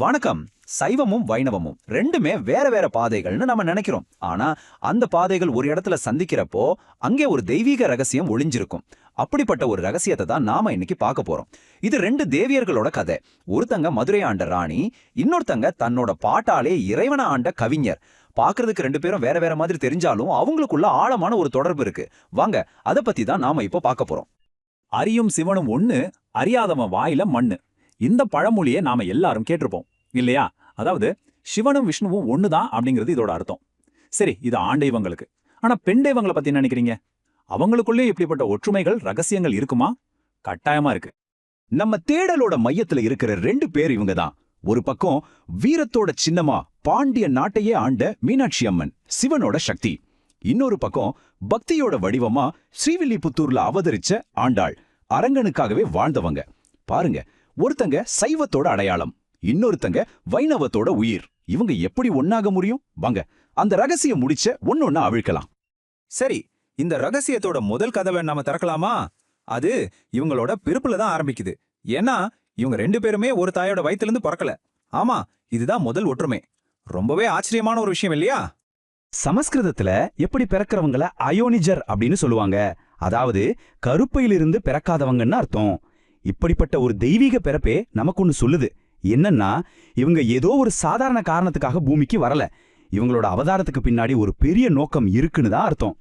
வணக்கம். சைவமும் வைணவமும் ரெண்டுமே வேற வேற பாதைகள்னு நம்ம நினைக்கிறோம். ஆனா அந்த பாதைகள் ஒரு இடத்துல சந்திக்கிறப்போ அங்கே ஒரு தெய்வீக ரகசியம் ஒளிஞ்சிருக்கும். அப்படிப்பட்ட ஒரு ரகசியத்தை தான் நாம இன்னைக்கு பார்க்க போறோம். இது ரெண்டு தேவியர்களோட கதை. ஒருத்தங்க மதுரை ஆண்ட ராணி இன்னொருத்தங்க தன்னோட பாட்டாலே இறைவன ஆண்ட கவிஞர். பாக்குறதுக்கு ரெண்டு பேரும் வேற வேற மாதிரி தெரிஞ்சாலும் அவங்களுக்குள்ள ஆழமான ஒரு தொடர்பு இருக்கு. வாங்க அதை பத்தி தான் நாம இப்போ பார்க்க போறோம். அரியும் சிவனும் ஒண்ணு அறியாதவன் வாயில மண்ணு. இந்த பழமொழியை நாம எல்லாரும் கேட்டிருப்போம் இல்லையா? அதாவது சிவனும் விஷ்ணுவும் ஒண்ணுதான் அப்படிங்கிறது இதோட அர்த்தம். சரி இது ஆண்டைவங்களுக்கு ஆனா பெண் தெய்வங்களை பத்தி நினைக்கிறீங்க? அவங்களுக்குள்ளே இப்படிப்பட்ட ஒற்றுமைகள் ரகசியங்கள் இருக்குமா? கட்டாயமா இருக்கு. நம்ம தேடலோட மையத்துல இருக்கிற ரெண்டு பேர் இவங்க தான். ஒரு பக்கம் வீரத்தோட சின்னமா பாண்டிய நாட்டையே ஆண்ட மீனாட்சி அம்மன் சிவனோட சக்தி. இன்னொரு பக்கம் பக்தியோட வடிவமா ஸ்ரீவில்லிபுத்தூர்ல அவதரிச்ச ஆண்டாள் அரங்கனுக்காகவே வாழ்ந்தவங்க. பாருங்க ஒருத்தங்க சைவத்தோட அடையாளம் இன்னொருத்தங்க வைணவத்தோட உயிர். இவங்க எப்படி ஒன்னாக முடியும்? வாங்க அந்த ரகசியம் முடிச்ச ஒன்னொன்னா அவிழ்க்கலாம். சரி இந்த ரகசியத்தோட முதல் கதவை நாம திறக்கலாமா? அது இவங்களோட பிறப்புல தான் ஆரம்பிக்குது. ஏன்னா இவங்க ரெண்டு பேருமே ஒரு தாயோட வயித்துல இருந்து பிறக்கல. ஆமா இதுதான் முதல் ஒற்றுமை. ரொம்பவே ஆச்சரியமான ஒரு விஷயம் இல்லையா? சமஸ்கிருதத்துல எப்படி பிறக்கிறவங்கள அயோனிஜர் அப்படின்னு சொல்லுவாங்க. அதாவது கருப்பையிலிருந்து பிறக்காதவங்கன்னு அர்த்தம். இப்படிப்பட்ட ஒரு தெய்வீக பிறப்பே நமக்கு ஒன்று சொல்லுது. என்னன்னா இவங்க ஏதோ ஒரு சாதாரண காரணத்துக்காக பூமிக்கு வரல. இவங்களோட அவதாரத்துக்கு பின்னாடி ஒரு பெரிய நோக்கம் இருக்குன்னு தான் அர்த்தம்.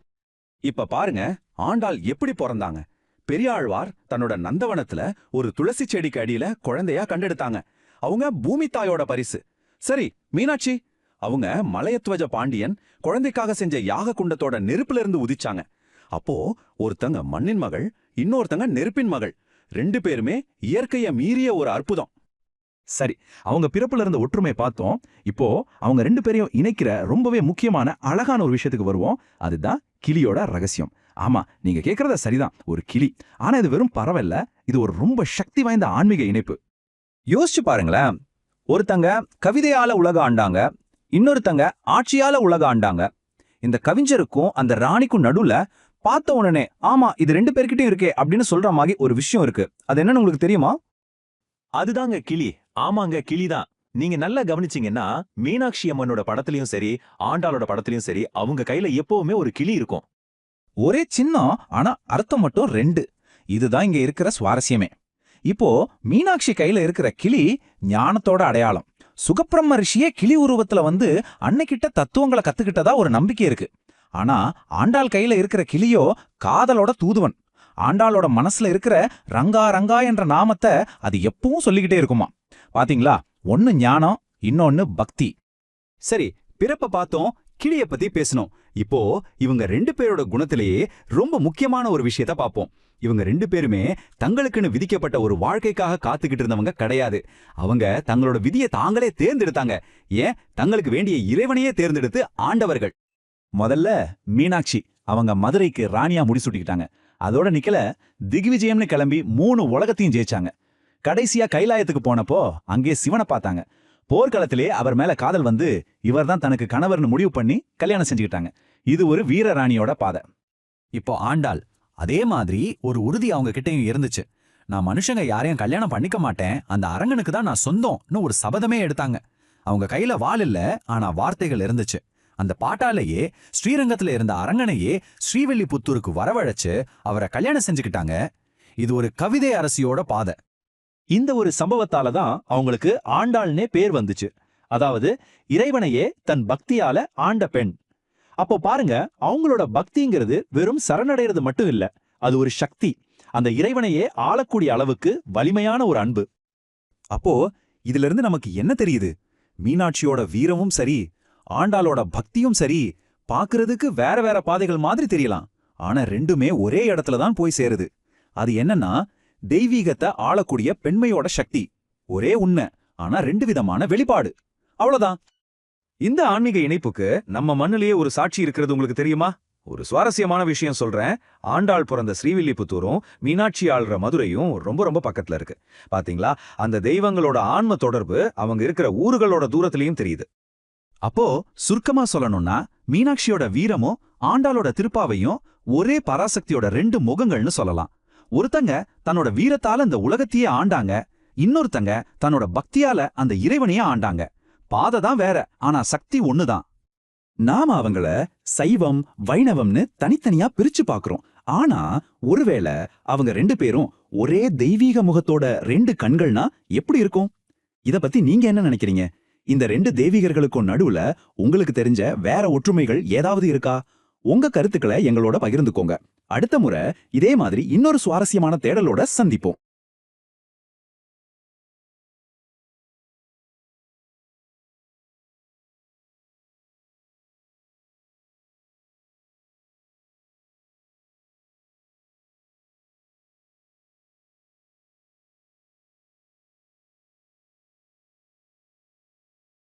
இப்ப பாருங்க ஆண்டாள் எப்படி பிறந்தாங்க? பெரியாழ்வார் தன்னோட நந்தவனத்துல ஒரு துளசி செடிக்கு அடியில குழந்தையா கண்டெடுத்தாங்க. அவங்க பூமி தாயோட பரிசு. சரி மீனாட்சி அவங்க மலையத்வஜ பாண்டியன் குழந்தைக்காக செஞ்ச யாக குண்டத்தோட நெருப்புல இருந்து உதிச்சாங்க. அப்போ ஒருத்தங்க மண்ணின் மகள் இன்னொருத்தங்க நெருப்பின் மகள். ரெண்டு பேருமே இயற்கைய மீறிய ஒரு அற்புதம். சரி அவங்க பிறப்புல இருந்த ஒற்றுமை பார்த்தோம். இப்போ அவங்க ரெண்டு பேரையும் இணைக்கிற ரொம்பவே முக்கியமான அழகான ஒரு விஷயத்துக்கு வருவோம். அதுதான் கிளியோட ரகசியம். ஆமா நீங்க கேக்குறத சரிதான். ஒரு கிளி. ஆனா இது வெறும் பரவல்ல இது ஒரு ரொம்ப சக்தி வாய்ந்த ஆன்மீக இணைப்பு. யோசிச்சு பாருங்களேன். ஒருத்தங்க கவிதையால உலக ஆண்டாங்க இன்னொருத்தங்க ஆட்சியால உலக ஆண்டாங்க. இந்த கவிஞருக்கும் அந்த ராணிக்கும் நடுவுல பார்த்த உடனே ஆமா இது ரெண்டு பேர்கிட்டயும் இருக்கே அப்படின்னு சொல்ற மாதிரி ஒரு விஷயம் இருக்கு. அது என்னன்னு உங்களுக்கு தெரியுமா? அதுதாங்க கிளி. ஆமாங்க கிளிதான் நீங்க நல்லா கவனிச்சீங்கன்னா மீனாட்சி அம்மனோட படத்துலயும் சரி ஆண்டாளோட படத்துலயும் சரி அவங்க கையில எப்பவுமே ஒரு கிளி இருக்கும். ஒரே சின்னம் ஆனா அர்த்தம் மட்டும் ரெண்டு. இதுதான் இங்க இருக்கிற சுவாரஸ்யமே. இப்போ மீனாட்சி கையில இருக்கிற கிளி ஞானத்தோட அடையாளம். சுகப்பிரம்ம ரிஷியே கிளி உருவத்துல வந்து அன்னைக்கிட்ட தத்துவங்களை கத்துக்கிட்டதா ஒரு நம்பிக்கை இருக்கு. ஆனா ஆண்டாள் கையில இருக்கிற கிளியோ காதலோட தூதுவன். ஆண்டாளோட மனசுல இருக்கிற ரங்கா ரங்கா என்ற நாமத்தை அது எப்பவும் சொல்லிக்கிட்டே இருக்குமா. பாத்தீங்களா? ஒன்னு ஞானம் இன்னொன்னு பக்தி. சரி பிறப்ப பார்த்தோம் கிளிய பத்தி பேசணும். இப்போ இவங்க ரெண்டு பேரோட குணத்திலேயே ரொம்ப முக்கியமான ஒரு விஷயத்த பார்ப்போம் இவங்க ரெண்டு பேருமே தங்களுக்குன்னு விதிக்கப்பட்ட ஒரு வாழ்க்கைக்காக காத்துக்கிட்டு இருந்தவங்க கிடையாது. அவங்க தங்களோட விதியை தாங்களே தேர்ந்தெடுத்தாங்க. ஏன்? தங்களுக்கு வேண்டிய இறைவனையே தேர்ந்தெடுத்து ஆண்டவர்கள். முதல்ல மீனாட்சி அவங்க மதுரைக்கு ராணியா முடிசூட்டிக்கிட்டாங்க அதோட நிக்கல திக்விஜயம்னு கிளம்பி மூணு உலகத்தையும் ஜெயிச்சாங்க. கடைசியா கைலாயத்துக்கு போனப்போ அங்கே சிவனை பார்த்தாங்க. போர்க்களத்திலே அவர் மேல காதல் வந்து இவர்தான் தனக்கு கணவர்னு முடிவு பண்ணி கல்யாணம் செஞ்சுக்கிட்டாங்க. இது ஒரு வீர ராணியோட பாதை. இப்போ ஆண்டாள் அதே மாதிரி ஒரு உறுதி அவங்க கிட்டையும் இருந்துச்சு. நான் மனுஷங்க யாரையும் கல்யாணம் பண்ணிக்க மாட்டேன் அந்த அரங்கனுக்கு தான் நான் சொந்தம்னு ஒரு சபதமே எடுத்தாங்க. அவங்க கையில வாள் இல்ல ஆனா வார்த்தைகள் இருந்துச்சு. அந்த பாட்டாலேயே ஸ்ரீரங்கத்துல இருந்த அரங்கனையே ஸ்ரீவில்லிபுத்தூருக்கு வரவழைச்சு அவரை கல்யாணம் செஞ்சுக்கிட்டாங்க. இது ஒரு கவிதை அரசியோட பாதை. இந்த ஒரு சம்பவத்தால தான் அவங்களுக்கு ஆண்டாள்னே பேர் வந்துச்சு. அதாவது இறைவனையே தன் பக்தியால ஆண்ட பெண். அப்போ பாருங்க அவங்களோட பக்திங்கிறது வெறும் சரணடைறது மட்டும் இல்ல அது ஒரு சக்தி. அந்த இறைவனையே ஆளக்கூடிய அளவுக்கு வலிமையான ஒரு அன்பு. அப்போ இதுல இருந்து நமக்கு என்ன தெரியுது? மீனாட்சியோட வீரமும் சரி ஆண்டாளோட பக்தியும் சரி பாக்குறதுக்கு வேற வேற பாதைகள் மாதிரி தெரியலாம். ஆனா ரெண்டுமே ஒரே இடத்துல தான் போய் சேருது. அது என்னன்னா தெய்வீகத்தை ஆளக்கூடிய பெண்மையோட சக்தி. ஒரே உண்மை ஆனா ரெண்டு விதமான வெளிப்பாடு. அவ்வளவுதான். இந்த ஆன்மீக இணைப்புக்கு நம்ம மண்ணிலேயே ஒரு சாட்சி இருக்கிறது உங்களுக்கு தெரியுமா? ஒரு சுவாரஸ்யமான விஷயம் சொல்றேன். ஆண்டாள் பிறந்த ஸ்ரீவில்லிபுத்தூரும் மீனாட்சி ஆள்ற மதுரையும் ரொம்ப ரொம்ப பக்கத்துல இருக்கு. பாத்தீங்களா? அந்த தெய்வங்களோட ஆன்ம தொடர்பு அவங்க இருக்கிற ஊர்களோட தூரத்திலையும் தெரியுது. அப்போ சுருக்கமா சொல்லணும்னா மீனாட்சியோட வீரமும் ஆண்டாளோட திருப்பாவையும் ஒரே பராசக்தியோட ரெண்டு முகங்கள்னு சொல்லலாம். ஒருத்தங்க தன்னோட வீரத்தால இந்த உலகத்தையே ஆண்டாங்க இன்னொருத்தங்க தன்னோட பக்தியால அந்த இறைவனையே ஆண்டாங்க. பாதை தான் வேற ஆனா சக்தி ஒண்ணுதான். நாம அவங்கள சைவம் வைணவம்னு தனித்தனியா பிரிச்சு பாக்குறோம். ஆனா ஒருவேளை அவங்க ரெண்டு பேரும் ஒரே தெய்வீக முகத்தோட ரெண்டு கண்கள்னா எப்படி இருக்கும்? இத பத்தி நீங்க என்ன நினைக்கிறீங்க? இந்த ரெண்டு தெய்வீகர்களுக்கும் நடுவுல உங்களுக்கு தெரிஞ்ச வேற ஒற்றுமைகள் ஏதாவது இருக்கா? உங்க கருத்துக்களை எங்களோட பகிர்ந்துக்கோங்க. அடுத்த முறை இதே மாதிரி இன்னொரு சுவாரஸ்யமான தேடலோட சந்திப்போம்.